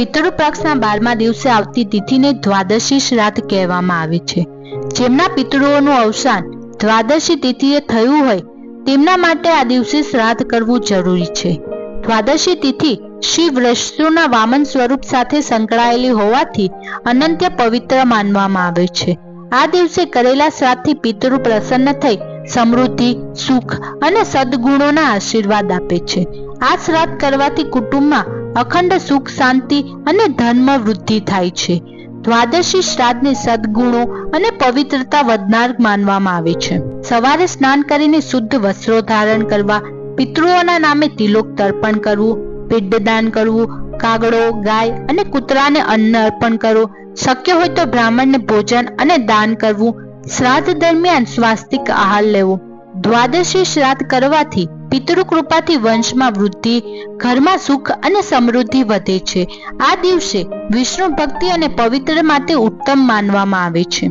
પિતૃ પક્ષના બારમા દિવસે આવતી તિથિને દ્વાદશી શ્રાદ્ધ કહેવામાં આવે છે. જેમના પિતૃઓનું અવસાન દ્વાદશી તિથિએ થયું હોય, તેમના માટે આ દિવસે શ્રાદ્ધ કરવું જરૂરી છે. દ્વાદશી તિથિ શિવ વૃષ્ણુના વામન સ્વરૂપ સાથે સંકળાયેલી હોવાથી અનંત્ય પવિત્ર માનવામાં આવે છે. આ દિવસે કરેલા શ્રાદ્ધથી પિતૃ પ્રસન્ન થઈ સમૃદ્ધિ, સુખ અને સદગુણોના આશીર્વાદ આપે છે. આ શ્રાદ્ધ કરવાથી કુટુંબમાં અખંડ સુખ, શાંતિ અને ધર્મ વૃદ્ધિ થાય છે. દ્વાદશી શ્રાદ્ધને સદગુણો અને પવિત્રતા વધનાર માનવામાં આવે છે. સવારે સ્નાન કરીને શુદ્ધ વસ્ત્રો ધારણ કરવા, પિતૃઓના નામે તિલોક તર્પણ કરવું, પિંડદાન કરવું, કાગડો, ગાય અને કૂતરાને અન્ન અર્પણ કરવું શક્ય હોય તો બ્રાહ્મણને ભોજન અને દાન કરવું. શ્રાદ્ધ દરમિયાન સ્વાસ્તિક આહાર લેવો. દ્વાદશી શ્રાદ્ધ કરવાથી પિતૃ કૃપાથી વંશમાં વૃદ્ધિ, ઘરમાં સુખ અને સમૃદ્ધિ વધે છે. આ દિવસે વિષ્ણુ ભક્તિ અને પવિત્ર માટે ઉત્તમ માનવામાં આવે છે.